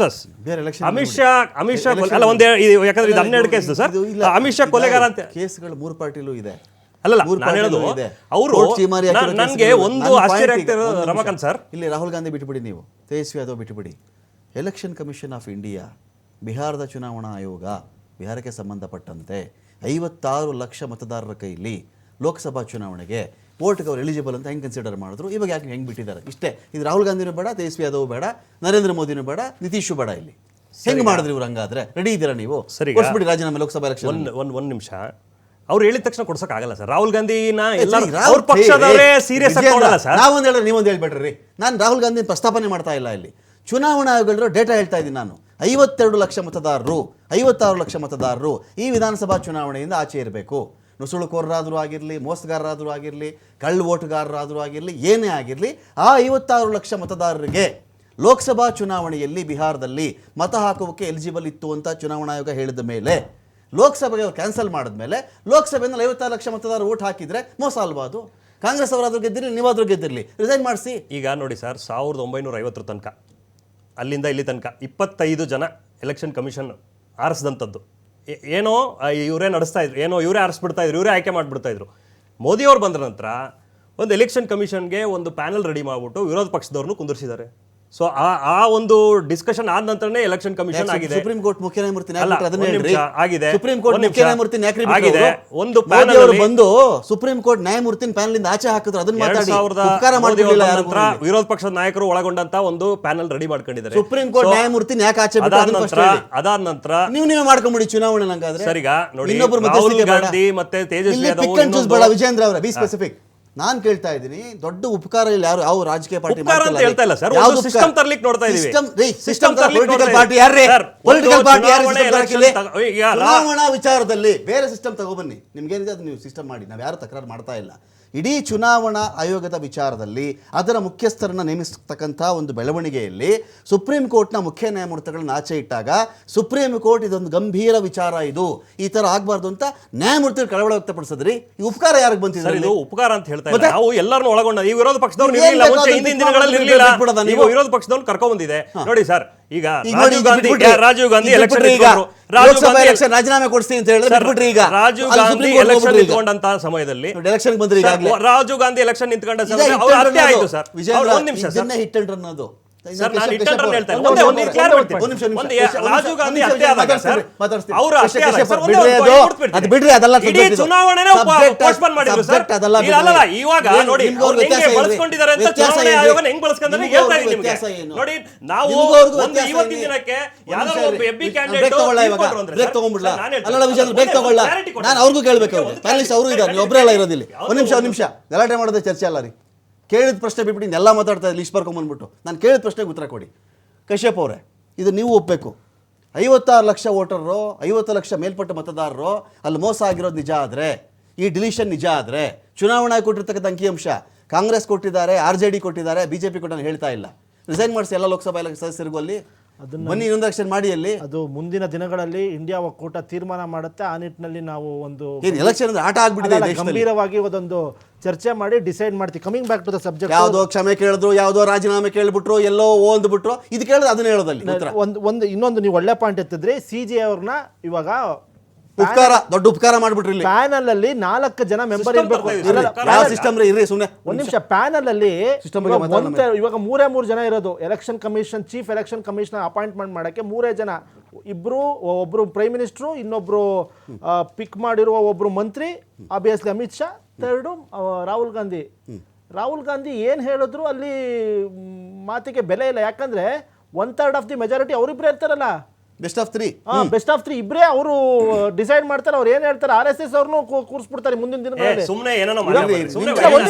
ಅಮಿತ್. ಶಾ ಅಮಿತ್ ಶಾ ಅಲ್ಲ ಒಂದೇ ಯಾಕಂದ್ರೆ ಇದು ಇಲ್ಲ, ಹನ್ನೆರಡು ಕೇಸ್ ಸರ್. ಅಮಿತ್ ಶಾ ಕೊಲೆಗಾರ ಅಂತ ಕೇಸ್ಗಳು ಮೂರು ಪಾರ್ಟಿಲೂ ಇದೆ. ಅಲ್ಲಲ್ಲ ನಾನು ಹೇಳೋದು ಅವರು ನನಗೆ ಒಂದು ಆಶ್ಚರ್ಯ ಒಂದು ರಮಾಕಾಂತ್ ಸರ್. ಇಲ್ಲಿ ರಾಹುಲ್ ಗಾಂಧಿ ಬಿಟ್ಬಿಡಿ ನೀವು. ತೇಜಸ್ವಿ ಯಾದವ್ ಬಿಟ್ಬಿಡಿ ಎಲೆಕ್ಷನ್ ಕಮಿಷನ್ ಆಫ್ ಇಂಡಿಯಾ ಬಿಹಾರದ ಚುನಾವಣಾ ಆಯೋಗ ಬಿಹಾರಕ್ಕೆ ಸಂಬಂಧಪಟ್ಟಂತೆ ಐವತ್ತಾರು ಲಕ್ಷ ಮತದಾರರ ಕೈಲಿ ಲೋಕಸಭಾ ಚುನಾವಣೆಗೆ ವೋಟ್ಗೆ ಅವ್ರು ಎಲಿಜಿಬಲ್ ಅಂತ ಹೆಂಗೆ ಕನ್ಸಿಡರ್ ಮಾಡಿದ್ರು? ಇವಾಗ ಯಾಕೆ ಹೆಂಗೆ ಬಿಟ್ಟಿದ್ದಾರೆ? ಇಷ್ಟೇ ಇದು ರಾಹುಲ್ ಗಾಂಧಿನೂ ಬೇಡ ತೇಜಸ್ವಿ ಯಾದವ್ ಬೇಡ ನರೇಂದ್ರ ಮೋದಿನೂ ಬೇಡ ನಿತೀಶು ಬೇಡ ಇಲ್ಲಿ. ಹೆಂಗೆ ಮಾಡಿದ್ರಿ ಇವ್ರು ಹಂಗಾದ್ರೆ? ರೆಡಿ ಇದ್ದೀರಾ ನೀವು? ಸರಿ ಕೊಡ್ಸ್ಬಿಡಿ ರಾಜೀನಾಮೆ ಲೋಕಸಭಾ ಎಲೆಕ್ಷನ್ ಒಂದು ಒಂದು ಒಂದು ನಿಮಿಷ. ಅವ್ರು ಹೇಳಿದ ತಕ್ಷಣ ಕೊಡ್ಸಕ್ ಆಗಲ್ಲ ಸರ್. ರಾಹುಲ್ ಗಾಂಧಿನ ಅವ್ರ ಪಕ್ಷದವರೇ ಸೀರಿಯಸ್ ಆಗಿ ತಗೊಳಲ್ಲ ಸರ್. ನಾವೊಂದು ಹೇಳಿದ್ರೆ ನೀವೊಂದು ಹೇಳ್ಬೇಡ್ರಿ ನಾನು ರಾಹುಲ್ ಗಾಂಧಿ ಪ್ರಸ್ತಾಪನೆ ಮಾಡ್ತಾ ಇಲ್ಲ ಇಲ್ಲಿ. ಚುನಾವಣಾ ಆಯೋಗಗಳಿರೋ ಡೇಟಾ ಹೇಳ್ತಾ ಇದ್ದೀನಿ ನಾನು. ಐವತ್ತೆರಡು ಲಕ್ಷ ಮತದಾರರು ಐವತ್ತಾರು ಲಕ್ಷ ಮತದಾರರು ಈ ವಿಧಾನಸಭಾ ಚುನಾವಣೆಯಿಂದ ಆಚೆ ಇರಬೇಕು. ನುಸುಳುಕೋರರಾದರೂ ಆಗಿರಲಿ, ಮೋಸಗಾರರಾದರೂ ಆಗಿರಲಿ ಕಳ್ಳು ಓಟುಗಾರರಾದರೂ ಆಗಿರಲಿ, ಏನೇ ಆಗಿರಲಿ, ಆ ಐವತ್ತಾರು ಲಕ್ಷ ಮತದಾರರಿಗೆ ಲೋಕಸಭಾ ಚುನಾವಣೆಯಲ್ಲಿ ಬಿಹಾರದಲ್ಲಿ ಮತ ಹಾಕುವಕ್ಕೆ ಎಲಿಜಿಬಲ್ ಇತ್ತು ಅಂತ ಚುನಾವಣಾ ಆಯೋಗ ಹೇಳಿದ ಮೇಲೆ, ಲೋಕಸಭೆಗೆ ಅವ್ರು ಕ್ಯಾನ್ಸಲ್ ಮಾಡಿದ್ಮೇಲೆ ಲೋಕಸಭೆಯಲ್ಲಿ ಐವತ್ತಾರು ಲಕ್ಷ ಮತದಾರರು ಓಟ್ ಹಾಕಿದರೆ ಮೋಸ ಅಲ್ವಾ ಅದು? ಕಾಂಗ್ರೆಸ್ ಅವರಾದರೂ ಗೆದ್ದಿರಲಿ, ನೀವಾದರೂ ಗೆದ್ದಿರಲಿ, ರಿಸೈನ್ ಮಾಡಿಸಿ. ಈಗ ನೋಡಿ ಸರ್, ಸಾವಿರದ ಒಂಬೈನೂರ ಐವತ್ತರ ತನಕ, ಅಲ್ಲಿಂದ ಇಲ್ಲಿ ತನಕ ಇಪ್ಪತ್ತೈದು ಜನ ಎಲೆಕ್ಷನ್ ಕಮಿಷನ್ ಆರಿಸಿದಂಥದ್ದು. ಏನೋ ಇವರೇ ನಡೆಸ್ತಾ ಇದ್ರು, ಏನೋ, ಇವರೇ ಆರಿಸ್ಬಿಡ್ತಾ ಇದ್ರು, ಇವರೇ ಆಯ್ಕೆ ಮಾಡಿಬಿಡ್ತಾ ಇದ್ರು. ಮೋದಿಯವ್ರು ಬಂದ ನಂತರ ಒಂದು ಎಲೆಕ್ಷನ್ ಕಮಿಷನ್ಗೆ ಒಂದು ಪ್ಯಾನಲ್ ರೆಡಿ ಮಾಡಿಬಿಟ್ಟು ವಿರೋಧ ಪಕ್ಷದವ್ರನ್ನೂ ಕುಂದಿರ್ಸಿದ್ದಾರೆ. ಸೊ ಆ ಆ ಒಂದು ಡಿಸ್ಕಷನ್ ಆದ ನಂತರನೇ ಎಲೆಕ್ಷನ್ ಕಮಿಷನ್ ಆಗಿದೆ. ಸುಪ್ರೀಂ ಕೋರ್ಟ್ ಮುಖ್ಯ ನ್ಯಾಯಮೂರ್ತಿ ಆಗಿದೆ. ಸುಪ್ರೀಂ ಕೋರ್ಟ್ ಮುಖ್ಯ ನ್ಯಾಯಮೂರ್ತಿ ಆಗಿದೆ. ಒಂದು ಪ್ಯಾನಲ್ ಅವರು ಬಂದು ಸುಪ್ರೀಂ ಕೋರ್ಟ್ ನ್ಯಾಯಮೂರ್ತಿನ ಪ್ಯಾನಲ್ ಇಂದ ಆಚೆ ಹಾಕಿದ್ರು. ಅದನ್ನ ಮಾತಾಡಿ. ಉಪಕಾರ ನಂತರ ವಿರೋಧ ಪಕ್ಷದ ನಾಯಕರು ಒಳಗೊಂಡಂತ ಒಂದು ಪ್ಯಾನಲ್ ರೆಡಿ ಮಾಡ್ಕೊಂಡಿದ್ದಾರೆ. ಸುಪ್ರೀಂ ಕೋರ್ಟ್ ನ್ಯಾಯಮೂರ್ತಿ ಯಾಕೆ ಆಚೆ ಅದನ್ನ. ಅದಾದ ನಂತರ ನೀವು ನೀವೇ ಮಾಡ್ಕೊಂಡ್ಬಿಡಿ ಚುನಾವಣೆ ನಂಗಾದ್ರೆ. ಸರಿಗ ನೋಡಿ. ಗಾಂಧಿ ಮತ್ತೆ ತೇಜಸ್ವಿ ಯಾದವ್ ವಿಜೇಂದ್ರ ಅವರ ಬಿ ಸ್ಪೆಸಿಫಿಕ್ ನಾನ್ ಕೇಳ್ತಾ ಇದ್ದೀನಿ ದೊಡ್ಡ ಉಪಕಾರ ಇಲ್ಲ ಯಾರು ಯಾವ ರಾಜಕೀಯ ಪಾರ್ಟಿ ಉಪಕಾರ ಅಂತ ಹೇಳ್ತಾ ಇಲ್ಲ ಸರ್, ಒಂದು system ತರ್ಲಿಕ್ಕೆ ನೋಡ್ತಾ ಇದೀವಿ. ಸಿಸ್ಟಮ್ System ಸಿಸ್ಟಮ್ ತರ್ಲಿಕ್ಕೆ ಪೊಲಿಟಿಕಲ್ ನೋಡ್ತಾ ಪಾರ್ಟಿ ಇದೀವಿ. ಯಾರೇ ಸರ್, ಪೊಲಿಟಿಕಲ್ ಪಾರ್ಟಿ ಯಾರು ಚುನಾವಣೆ ವಿಚಾರದಲ್ಲಿ ಬೇರೆ ಸಿಸ್ಟಮ್ ತಗೊಬನ್ನಿ. ನಿಮ್ಗೇನಿದೆ ಅದು ನೀವು ಸಿಸ್ಟಮ್ ಮಾಡಿ. ನಾವು ಯಾರು ತಕರಾರು ಮಾಡ್ತಾ ಇಲ್ಲ. ಇಡೀ ಚುನಾವಣಾ ಆಯೋಗದ ವಿಚಾರದಲ್ಲಿ ಅದರ ಮುಖ್ಯಸ್ಥರನ್ನ ನೇಮಿಸ್ತಕ್ಕಂಥ ಒಂದು ಬೆಳವಣಿಗೆಯಲ್ಲಿ ಸುಪ್ರೀಂ ಕೋರ್ಟ್ನ ಮುಖ್ಯ ನ್ಯಾಯಮೂರ್ತಿಗಳನ್ನ ಆಚೆ ಇಟ್ಟಾಗ ಸುಪ್ರೀಂ ಕೋರ್ಟ್ ಇದೊಂದು ಗಂಭೀರ ವಿಚಾರ ಇದು. ಈ ತರ ಆಗಬಾರ್ದು ಅಂತ ನ್ಯಾಯಮೂರ್ತಿಗಳು ಕಳವಳ ವ್ಯಕ್ತಪಡಿಸಿದ್ರಿ. ಈ ಉಪಕಾರ ಯಾರಿಗೆ ಇದು ಉಪಕಾರ ಅಂತ ಇಲ್ಲ ಮತ್ತೆ? ನಾವು ಎಲ್ಲರನ್ನು ಒಳಗೊಂಡ ಈ ವಿರೋಧ ಪಕ್ಷದವ್ರು ಇರಲಿಲ್ಲ ಮುಂಚೆ ಹಿಂದಿನ ದಿನಗಳಲ್ಲಿ? ಇರಲಿಲ್ಲ ನೀವು? ವಿರೋಧ ಪಕ್ಷದವ್ರು ಕರ್ಕೊಂಡು ಬಂದಿದೆ ನೋಡಿ ಸರ್ ಈಗ ಈಗ ರಾಜೀವ್ ಗಾಂಧಿ. ರಾಜೀವ್ ಗಾಂಧಿ ಈಗ ಎಲೆಕ್ಷನ್ ಈಗ. ರಾಜೀವ್ ಗಾಂಧಿ ಎಲೆಕ್ಷನ್ ರಾಜೀನಾಮೆ ಕೊಡಿಸ್ತೀನಿ ಅಂತ ಹೇಳಿದ್ರೆ ಈಗ ರಾಜೀವ್ ಗಾಂಧಿ ಎಲೆಕ್ಷನ್ ನಿಂತ್ಕೊಂಡಂತ ಸಮಯದಲ್ಲಿ ಎಲೆಕ್ಷನ್ ಬಂದ್ರಿ ಸರ್, ರಾಜೀವ್ ಗಾಂಧಿ ಎಲೆಕ್ಷನ್ ನಿಂತ್ಕೊಂಡ ಸಮಯ ಅವ್ರ ಹತ್ಯೆ ಆಯ್ತು ಸರ್ ಒಂದ್ ನಿಮಿಷ ಸರ್ run ಅದು. ಸರ್ ನಾನು ರಿಟರ್ನ್ ಇಟ್ಟಂಡ್ರನ್ನ ಅವ್ರೆ. ಹೇಳ್ತಾ ಇಲ್ಲ. ಒಂದು ಒಂದೇ ಒಂದು ನಿಮಿಷ, ಕ್ಲಿಯರ್ ಒಂದು ಮಾಡ್ತೀನಿ. ನಿಮಿಷ, ನಿಮಿಷ. ಒಂದು ರಾಜೀವ್ ಗಾಂಧಿ ನಿಮಿಷ, ಆದಾಗ ಸರ್, ಮಾತಾಡ್ತೀನಿ ಅವರು ಕಶ್ಯಪ್, ಆದಾಗ ಸರ್, ಒಂದೇ ಒಂದು ಅದು. ಬಿಡ್ರಿ ಅದೆಲ್ಲ ಇಡೀ ಚುನಾವಣೆನೇ ಪೋಸ್ಟ್ಪೋನ್ ಮಾಡಿದ್ರು ಸರ್. ಅದೆಲ್ಲ ಇಲ್ಲ, ಅಲ್ಲ, ಇವಾಗ ನೋಡಿ ಅವ್ರು ಹೆಂಗೆ ಬಳಸ್ಕೊಂಡಿದ್ದಾರೆ ಅಂತ ಚುನಾವಣೆ? ಆಯೋಗನ ಹೆಂಗ್ ಬಳಸ್ಕೊಂಡ್ರೆ ಹೇಳ್ತಾ ಇದ್ದೀನಿ ನಿಮಗೆ. ನೋಡಿ ನಾವು ಒಂದು ಇವತ್ತಿನ? ದಿನಕ್ಕೆ ಯಾರೋ ಒಬ್ಬ. ಎಬ್ಬಿ ಕ್ಯಾಂಡಿಡೇಟ್ ಇವಾಗ ಬ್ರೇಕ್ ತಗೊಂಡ್ಬಿಡ್ಲ ಅಲ್ಲಲ್ಲ ವಿಜಯ್ ಬ್ರೇಕ್ ತಗೊಳ್ಳ ನಾನು ಅವ್ರಿಗೂ ಕೇಳಬೇಕು ಅವ್ರಿಗೆ ಪ್ಯಾನಲಿಸ್ಟ್ ಅವರು ಇದ್ದಾರೆ ನೀವು ಒಬ್ಬರೇ ಅಲ್ಲ ಇರೋದಿಲ್ಲ ಒಂದು ನಿಮಿಷ ಒಂದು ನಿಮಿಷ ಗಲಾಟೆ ಮಾಡೋದೇ ಚರ್ಚೆ ಅಲ್ಲ ರೀ ಕೇಳಿದ ಪ್ರಶ್ನೆ ಬಿಟ್ಬಿಟ್ಟು ಎಲ್ಲ ಮಾತಾಡ್ತಾ ಲಿಸ್ಟ್ ಬರ್ಕೊಂಬಂದ್ಬಿಟ್ಟು ನಾನು ಕೇಳಿದ ಪ್ರಶ್ನೆಗೆ ಉತ್ತರ ಕೊಡಿ. ಕಶ್ಯಪ್ ಅವರೇ, ಇದು ನೀವು ಒಪ್ಪಬೇಕು ಐವತ್ತಾರು ಲಕ್ಷ ವೋಟರು ಐವತ್ತು ಲಕ್ಷ ಮೇಲ್ಪಟ್ಟ ಮತದಾರರು, ಅಲ್ಲಿ ಮೋಸ ಆಗಿರೋದು ನಿಜ ಆದರೆ, ಈ ಡಿಲಿಷನ್ ನಿಜ ಆದರೆ, ಚುನಾವಣೆ ಕೊಟ್ಟಿರ್ತಕ್ಕಂಥ ಅಂಕಿಅಂಶ ಕಾಂಗ್ರೆಸ್ ಕೊಟ್ಟಿದ್ದಾರೆ, ಆರ್ ಜೆ ಡಿ ಕೊಟ್ಟಿದ್ದಾರೆ, ಬಿ ಜೆ ಪಿ ಕೊಟ್ಟು ಹೇಳ್ತಾ ಇಲ್ಲ. ರಿಸೈನ್ ಮಾಡಿಸಿ ಎಲ್ಲ ಲೋಕಸಭಾ ಸದಸ್ಯರಿಗೂ ಅಲ್ಲಿ. ಬನ್ನಿ ಇನ್ನೊಂದು ಎಲೆಕ್ಷನ್ ಮಾಡಿ ಅಲ್ಲಿ. ಅದು ಮುಂದಿನ ದಿನಗಳಲ್ಲಿ ಇಂಡಿಯಾ ಒಕ್ಕೂಟ ತೀರ್ಮಾನ ಮಾಡುತ್ತೆ. ಆ ನಿಟ್ಟಿನಲ್ಲಿ ನಾವು ಒಂದು ಏನು ಎಲೆಕ್ಷನ್ ಅಂದ್ರೆ ಆಟ ಆಗ್ಬಿಟ್ಟಿದೆ ಗಂಭೀರವಾಗಿ ಒಂದೊಂದು ಚರ್ಚೆ ಮಾಡಿ ಡಿಸೈಡ್ ಮಾಡ್ತೀವಿ. Coming back to the subject ಯಾವುದೋ ಕ್ಷಮೆ ಕೇಳಿದ್ರು ಯಾವುದೋ ರಾಜೀನಾಮೆ ಕೇಳಿಬಿಟ್ರು ಎಲ್ಲೋ ಅಂದ್ಬಿಟ್ರು ಇದು ಕೇಳಿದ್ರೆ ಅದನ್ನ ಹೇಳೋದಲ್ಲಿ ಒಂದು ಒಂದು ಇನ್ನೊಂದು ನೀವು ಒಳ್ಳೆ ಪಾಯಿಂಟ್ ಎತ್ತಿದ್ರಿ. ಸಿ ಜಿ ಅವ್ರನ್ನ ಇವಾಗ ಉಪಕಾರ ದೊಡ್ಡ ಉಪಕಾರ ಮಾಡ್ಬಿಟ್ರಿ ಇಲ್ಲಿ. ಪ್ಯಾನಲ್ ಅಲ್ಲಿ ನಾಲ್ಕು ಜನ ಮೆಂಬರ್ ಇರಬೇಕು. ಯಾವ ಸಿಸ್ಟಮ್ ಇರ್ರಿ ಸುಮ್ಮನೆ ಒಂದ್ ನಿಮಿಷ. ಪ್ಯಾನಲ್ ಅಲ್ಲಿ ಇವಾಗ ಮೂರೇ ಮೂರು ಜನ ಇರೋದು. Election commission chief election commissioner appointment ಮಾಡಕ್ಕೆ ಮೂರೇ ಜನ. ಇಬ್ರು ಒಬ್ರು ಪ್ರೈಮ್ ಮಿನಿಸ್ಟ್ರು ಇನ್ನೊಬ್ರು ಪಿಕ್ ಮಾಡಿರುವ ಒಬ್ರು ಮಂತ್ರಿ ಆಬ್ವಿಯಸ್ಲಿ ಅಮಿತ್ ಶಾ ಥರ್ಡು ರಾಹುಲ್ ಗಾಂಧಿ. ರಾಹುಲ್ ಗಾಂಧಿ ಏನ್ ಹೇಳಿದ್ರು ಅಲ್ಲಿ ಮಾತಿಗೆ ಬೆಲೆ ಇಲ್ಲ. ಯಾಕಂದ್ರೆ one third of the majority ಅವರಿಬ್ರು ಇರ್ತಾರಲ್ಲ. Best of three best of three ಇಬ್ರೇ ಅವರು ಡಿಸೈಡ್ ಮಾಡ್ತಾರೆ ಅವ್ರು ಏನ್ ಹೇಳ್ತಾರೆ ಆರ್ ಎಸ್ ಎಸ್ ಅವ್ರನ್ನೂ ಕೂರಿಸ್ಬಿಡ್ತಾರೆ ಮುಂದಿನ ದಿನ ಸುಮ್ಮನೆ ಬೇಡ.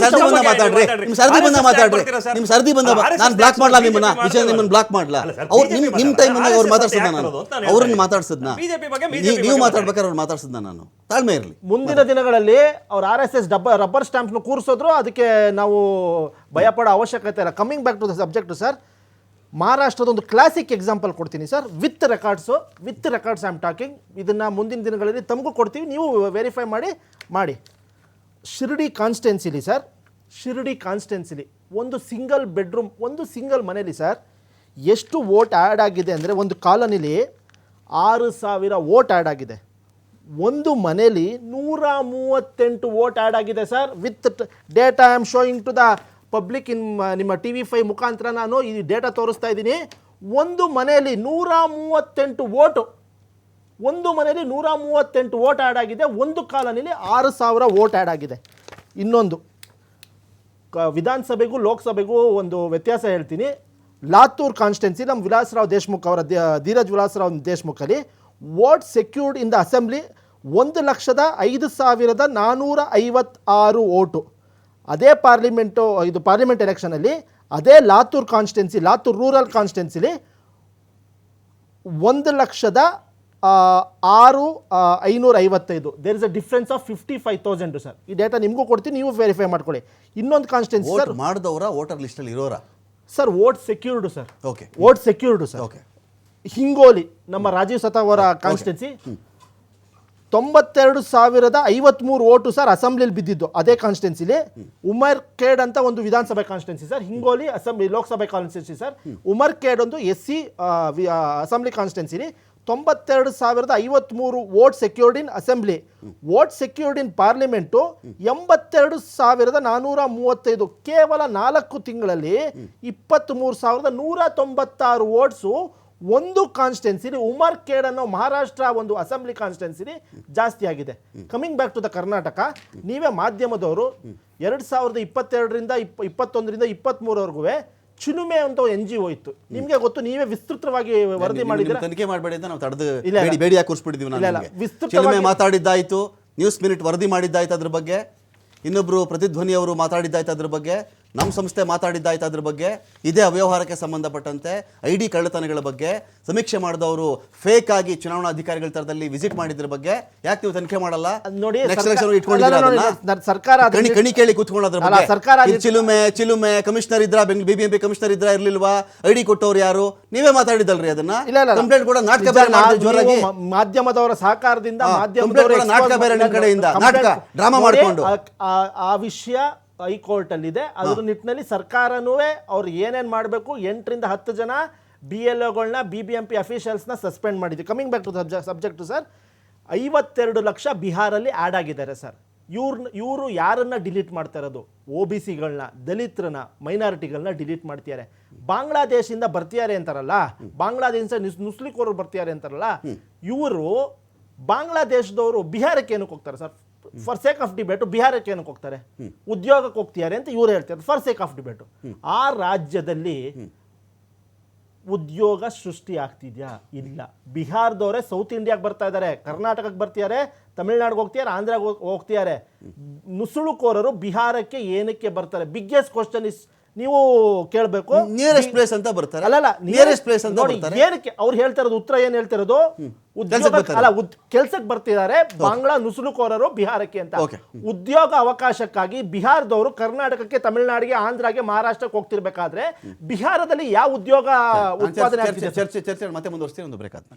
ಸರ್ದಿ ಬಂದ ಮಾತಾಡ್ರಿ. ನಿಮ್ ಸರ್ದಿ ಬಂದ ಮಾತಾಡ್ರಿ? ನಿಮ್ ಸರ್ದಿ ಬಂದ ನಾನು ಬ್ಲಾಕ್ ಮಾಡ್ಲಾ ನಿಮ್ಮನ್ನ? ವಿಜಯ ನಿಮ್ಮನ್ನ ಬ್ಲಾಕ್ ಮಾಡ್ಲಾ? ಅವ್ರು ನಿಮ್ ನಿಮ್ ಟೈಮ್ ಬಂದಾಗ ಅವ್ರು RSS ನಾನು. ಅವ್ರನ್ನ ಮಾತಾಡ್ಸದ್ನ. ನೀವು ಮಾತಾಡ್ಬೇಕಾದ್ರೆ ಅವ್ರು ಮಾತಾಡ್ಸದ್ನ ನಾನು. ತಾಳ್ಮೆ ಇರಲಿ. ಮುಂದಿನ ದಿನಗಳಲ್ಲಿ ಅವ್ರ ಆರ್ ಎಸ್ ಎಸ್ ಡಬ್ಬ ರಬ್ಬರ್ ಸ್ಟಾಂಪ್ನ ಕೂರಿಸಿದ್ರು ಅದಕ್ಕೆ ನಾವು ಭಯಪಡೋ ಅವಶ್ಯಕತೆ ಇಲ್ಲ. Coming back to the subject sir ಮಹಾರಾಷ್ಟ್ರದ ಒಂದು ಕ್ಲಾಸಿಕ್ ಎಕ್ಸಾಂಪಲ್ ಕೊಡ್ತೀನಿ sir with records with records I am talking ಇದನ್ನು ಮುಂದಿನ ದಿನಗಳಲ್ಲಿ ತಮಗೂ ಕೊಡ್ತೀವಿ. ನೀವು ವೆರಿಫೈ ಮಾಡಿ ಮಾಡಿ. ಶಿರಡಿ ಕಾನ್ಸ್ಟೆನ್ಸಿಲಿ ಸರ್ ಶಿರಡಿ ಕಾನ್ಸ್ಟೆನ್ಸಿಲಿ ಒಂದು ಸಿಂಗಲ್ ಬೆಡ್ರೂಮ್ ಒಂದು ಸಿಂಗಲ್ ಮನೇಲಿ ಸರ್ ಎಷ್ಟು ವೋಟ್ ಆ್ಯಡ್ ಆಗಿದೆ ಅಂದರೆ ಒಂದು ಕಾಲೋನಿಲಿ ಆರು ಸಾವಿರ ವೋಟ್ ಆ್ಯಡ್ ಆಗಿದೆ. ಒಂದು ಮನೇಲಿ ನೂರ ಮೂವತ್ತೆಂಟು ವೋಟ್ ಆ್ಯಡ್ ಆಗಿದೆ sir with data I am showing to the public in ನಿಮ್ಮ ಟಿ ವಿ ಫೈ ಮುಖಾಂತರ ನಾನು ಈ ಡೇಟಾ ತೋರಿಸ್ತಾ ಇದ್ದೀನಿ. ಒಂದು ಮನೆಯಲ್ಲಿ ನೂರ ಮೂವತ್ತೆಂಟು ಓಟು ಒಂದು ಮನೆಯಲ್ಲಿ ನೂರ ಮೂವತ್ತೆಂಟು ವೋಟ್ ಆ್ಯಡ್ ಆಗಿದೆ. ಒಂದು ಕಾಲನಿಲಿ ಆರು ಸಾವಿರ ವೋಟ್ ಆ್ಯಡ್ ಆಗಿದೆ. ಇನ್ನೊಂದು. ಕ- ವಿಧಾನಸಭೆಗೂ ಲೋಕಸಭೆಗೂ ಒಂದು ವ್ಯತ್ಯಾಸ ಹೇಳ್ತೀನಿ. ಲಾತೂರ್ ಕಾನ್ಸ್ಟೆನ್ಸಿ ನಮ್ಮ ವಿಲಾಸರಾವ್ ದೇಶ್ಮುಖ್ ಅವರ Dheeraj Vilasrao ದೇಶ್ಮುಖಲ್ಲಿ vote secured in the assembly ಒಂದು ಲಕ್ಷದ ಐದು ಸಾವಿರದ ನಾನ್ನೂರ ಐವತ್ತಾರು ಓಟು ಅದೇ ಪಾರ್ಲಿಮೆಂಟು ಇದು ಪಾರ್ಲಿಮೆಂಟ್ ಎಲೆಕ್ಷನಲ್ಲಿ ಅದೇ ಲಾತೂರ್ ಕಾನ್ಸ್ಟೆನ್ಸಿ ಲಾತೂರ್ ರೂರಲ್ ಕಾನ್ಸ್ಟೆನ್ಸಿಲಿ ಒಂದು ಲಕ್ಷದ ಆರು ಐನೂರ ಐವತ್ತೈದು. There is a difference of fifty five thousand sir ಈ ಡೇಟಾ ನಿಮಗೂ ಕೊಡ್ತೀನಿ ನೀವು ವೆರಿಫೈ ಮಾಡ್ಕೊಳ್ಳಿ. ಇನ್ನೊಂದು ಕಾನ್ಸ್ಟೆನ್ಸಿ ವೋಟ್ ಸರ್ ಮಾಡಿದವರ ವೋಟರ್ ಲಿಸ್ಟಲ್ಲಿ ಇರೋರ? Sir vote secured sir okay vote secured sir okay Hingoli ನಮ್ಮ ರಾಜೀವ್ ಸತ ಅವರ ಕಾನ್ಸ್ಟೆನ್ಸಿ ತೊಂಬತ್ತೆರಡು ಸಾವಿರದ ಐವತ್ಮೂರು ಓಟು ಸರ್ ಅಸೆಂಬ್ಲಿಲಿ ಬಿದ್ದಿದ್ದು ಅದೇ ಕಾನ್ಸ್ಟೆನ್ಸಿಲಿ ಉಮರ್ ಖೇಡ್ ಅಂತ ಒಂದು ವಿಧಾನಸಭೆ ಕಾನ್ಸ್ಟೆನ್ಸಿ ಸರ್. ಹಿಂಗೋಲಿ ಅಸೆಂಬ್ಲಿ, ಲೋಕಸಭೆ ಕಾನ್ಸ್ಟೆನ್ಸಿ ಸರ್. ಉಮರ್ ಖೇಡ್ ಒಂದು ಎಸ್ ಸಿ ಅಸೆಂಬ್ಲಿ ಕಾನ್ಸ್ಟೆನ್ಸಿಲಿ ತೊಂಬತ್ತೆರಡು ಸಾವಿರದ ಐವತ್ಮೂರು vote secured in assembly vote secured in parliament ಎಂಬತ್ತೆರಡು ಸಾವಿರದ ನಾನ್ನೂರ ಮೂವತ್ತೈದು ಕೇವಲ ನಾಲ್ಕು ತಿಂಗಳಲ್ಲಿ ಇಪ್ಪತ್ತ್ಮೂರು ಸಾವಿರದ ನೂರ ತೊಂಬತ್ತಾರು ವೋಟ್ಸು ಒಂದು ಕಾನ್ಸ್ಟೆನ್ಸಿಲಿ ಉಮರ್ ಕೇಡ್ ಅನ್ನೋ ಮಹಾರಾಷ್ಟ್ರ ಒಂದು ಅಸೆಂಬ್ಲಿ ಕಾನ್ಸ್ಟೆನ್ಸಿಲಿ ಜಾಸ್ತಿ ಆಗಿದೆ. Coming back to the Karnataka ನೀವೇ ಮಾಧ್ಯಮದವರು ಎರಡು ಸಾವಿರದ ಇಪ್ಪತ್ತೆರಡರಿಂದ ಇಪ್ಪ ಇಪ್ಪತ್ತೊಂದರಿಂದ ಇಪ್ಪತ್ತ್ಮೂರವರೆಗೂ ಚಿನುಮೆ ಅಂತ ಎನ್ ಜಿ ಒ ಇತ್ತು. ನಿಮಗೆ ಗೊತ್ತು ನೀವೇ ವಿಸ್ತೃತವಾಗಿ ವರದಿ ಮಾಡಿದ್ರೆ ತನಿಖೆ ಮಾಡಬೇಡಿ ಅಂತ ನಾವು ತಡೆದು. ಬೇಡಿ ಬೇಡಿ ಇಲ್ಲ. ನಾನು ಚಿಲುಮೆ ಮಾತಾಡಿದ್ದಾಯ್ತು ನ್ಯೂಸ್ ಮಿನಿಟ್ ವರದಿ ಮಾಡಿದ್ದಾಯ್ತು ಅದ್ರ ಬಗ್ಗೆ. ಇನ್ನೊಬ್ರು ಪ್ರತಿಧ್ವನಿ ಅವರು ಮಾತಾಡಿದ್ದಾಯ್ತು ಅದ್ರ ಬಗ್ಗೆ. ನಮ್ಮ ಸಂಸ್ಥೆ ಮಾತಾಡಿದ್ದಾಯ್ತು ಅದ್ರ ಬಗ್ಗೆ? ಇದೇ ಅವ್ಯವಹಾರಕ್ಕೆ ಸಂಬಂಧಪಟ್ಟಂತೆ ಐ ಡಿ ಕಳ್ಳತನಗಳ ಬಗ್ಗೆ ಸಮೀಕ್ಷೆ ಮಾಡಿದವರು ಫೇಕ್ ಆಗಿ ಚುನಾವಣಾ ಅಧಿಕಾರಿಗಳ ತರದಲ್ಲಿ ವಿಸಿಟ್ ಮಾಡಿದ್ರ ಬಗ್ಗೆ. ಯಾಕೆ ನೀವು ತನಿಖೆ ಮಾಡಲ್ಲ? ನೋಡಿ ಸರ್ಕಾರ- ಕಣಿ ಕೇಳಿ ಕೂತ್ಕೊಳ್ಳೋದ್ರ ಬಗ್ಗೆ. ಸರ್ಕಾರ ಚಿಲುಮೆ ಚಿಲುಮೆ ಕಮಿಷನರ್ ಇದ್ರ ಬೆಂಗ್ ಬಿಬಿಎಂಪಿ ಕಮಿಷನರ್ ಇದ್ರ ಇರ್ಲಿಲ್ವಾ? ಐಡಿ ಕೊಟ್ಟವ್ರು ಯಾರು? ನೀವೇ ಮಾತಾಡಿದಲ್ರಿ ಅದನ್ನ. ಕಂಪ್ಲೇಂಟ್ ಕೂಡ ನಾಟಕ ಬೇರೆ ಜೋರಾಗಿ. ಮಾಧ್ಯಮದವರ ಸಹಕಾರದಿಂದ ಮಾಧ್ಯಮದವರು ನಾಟಕ ಬೇರೆ ನಿಮ್ಮ ಕಡೆಯಿಂದ, ನಾಟಕ, ಡ್ರಾಮಾ ಮಾಡ್ಕೊಂಡು. ಆ ವಿಷಯ ಹೈಕೋರ್ಟ್ ಅಲ್ಲಿದೆ ಅದ್ರ ನಿಟ್ಟಿನಲ್ಲಿ ಸರ್ಕಾರನೂ ಅವ್ರು ಏನೇನ್ ಮಾಡಬೇಕು ಎಂಟರಿಂದ ಹತ್ತು ಜನ ಬಿ ಎಲ್ ಒಗಳನ್ನ ಬಿ ಬಿ ಎಂ ಪಿ ಅಫಿಷಿಯಲ್ಸ್ನ ಸಸ್ಪೆಂಡ್ ಮಾಡಿದ್ವಿ. Coming back to subject sir ಐವತ್ತೆರಡು ಲಕ್ಷ ಬಿಹಾರಲ್ಲಿ ಆ್ಯಡ್ ಆಗಿದ್ದಾರೆ ಸರ್ ಇವ್ರನ್ನ ಇವರು ಯಾರನ್ನ ಡಿಲೀಟ್ ಮಾಡ್ತಾ ಇರೋದು? ಒ ಬಿ ಸಿಗಳನ್ನ ದಲಿತರನ್ನ ಮೈನಾರಿಟಿಗಳನ್ನ ಡಿಲೀಟ್ ಮಾಡ್ತಿದ್ದಾರೆ. ಬಾಂಗ್ಲಾದೇಶದಿಂದ ಬರ್ತಿದ್ದಾರೆ ಅಂತಾರಲ್ಲ? ಬಾಂಗ್ಲಾದೇಶ ನುಸ್ ನುಸ್ಲಿಕೋರು ಬರ್ತಿದ್ದಾರೆ ಅಂತಾರಲ್ಲ? ಇವರು ಬಾಂಗ್ಲಾದೇಶದವರು ಬಿಹಾರಕ್ಕೆ ಏನಕ್ಕೆ ಹೋಗ್ತಾರೆ sir for sake of debate ಬಿಹಾರಕ್ಕೆ ಏನಕ್ಕೆ ಹೋಗ್ತಾರೆ? ಉದ್ಯೋಗಕ್ಕೆ ಹೋಗ್ತಿದ್ದಾರೆ ಅಂತ ಇವರು ಹೇಳ್ತಾರೆ ಫಾರ್ ಸೇಕ್ ಆಫ್ ಡಿಬೇಟು ಆ ರಾಜ್ಯದಲ್ಲಿ ಉದ್ಯೋಗ ಸೃಷ್ಟಿ ಆಗ್ತಿದ್ಯಾ ಇಲ್ಲ. ಬಿಹಾರದವರೇ ಸೌತ್ ಇಂಡಿಯಾಗೆ ಬರ್ತಾ ಇದ್ದಾರೆ. ಕರ್ನಾಟಕಕ್ಕೆ ಬರ್ತಿದ್ದಾರೆ. ತಮಿಳ್ನಾಡಿಗೆ ಹೋಗ್ತಿದ್ದಾರೆ. ಆಂಧ್ರಾಗೆ ಹೋಗ್ತಿದ್ದಾರೆ. ನುಸುಳುಕೋರರು ಬಿಹಾರಕ್ಕೆ ಏನಕ್ಕೆ ಬರ್ತಾರೆ? ಬಿಗ್ಗೆಸ್ಟ್ ಕ್ವಶನ್ ಇಸ್ ನೀವು ಕೇಳಬೇಕು. ನಿಯರೆಸ್ಟ್ ಪ್ಲೇಸ್ ಅಂತ ಬರ್ತಾರೆ. ಅಲ್ಲಲ್ಲ ನಿಯರೆಸ್ಟ್ ಪ್ಲೇಸ್ ಅಂತ ಬರ್ತಾರೆ. ಏನಕ್ಕೆ ಅವ್ರು ಹೇಳ್ತಾ ಇರೋದು ಉತ್ತರ ಏನ್ ಹೇಳ್ತಾ ಇರೋದು. ಅಲ್ಲ ಕೆಲ್ಸಕ್ಕೆ ಬರ್ತಿದ್ದಾರೆ ಬಾಂಗ್ಲಾ ನುಸುಳುಕೋರರು ಬಿಹಾರಕ್ಕೆ ಅಂತ. ಉದ್ಯೋಗ ಅವಕಾಶಕ್ಕಾಗಿ ಬಿಹಾರದವರು ಕರ್ನಾಟಕಕ್ಕೆ ತಮಿಳುನಾಡಿಗೆ ಆಂಧ್ರಗೆ ಮಹಾರಾಷ್ಟ್ರಕ್ಕೆ ಹೋಗ್ತಿರ್ಬೇಕಾದ್ರೆ ಬಿಹಾರದಲ್ಲಿ ಯಾವ ಉದ್ಯೋಗ ಉತ್ಪಾದನೆ ಚರ್ಚೆ ಚರ್ಚೆ ಚರ್ಚೆ ಮತ್ತೆ ಮುಂದುವರಿಸ್ತೀನಿ ಒಂದು ಬ್ರೇಕ್ ಆದ್ಮೇಲೆ.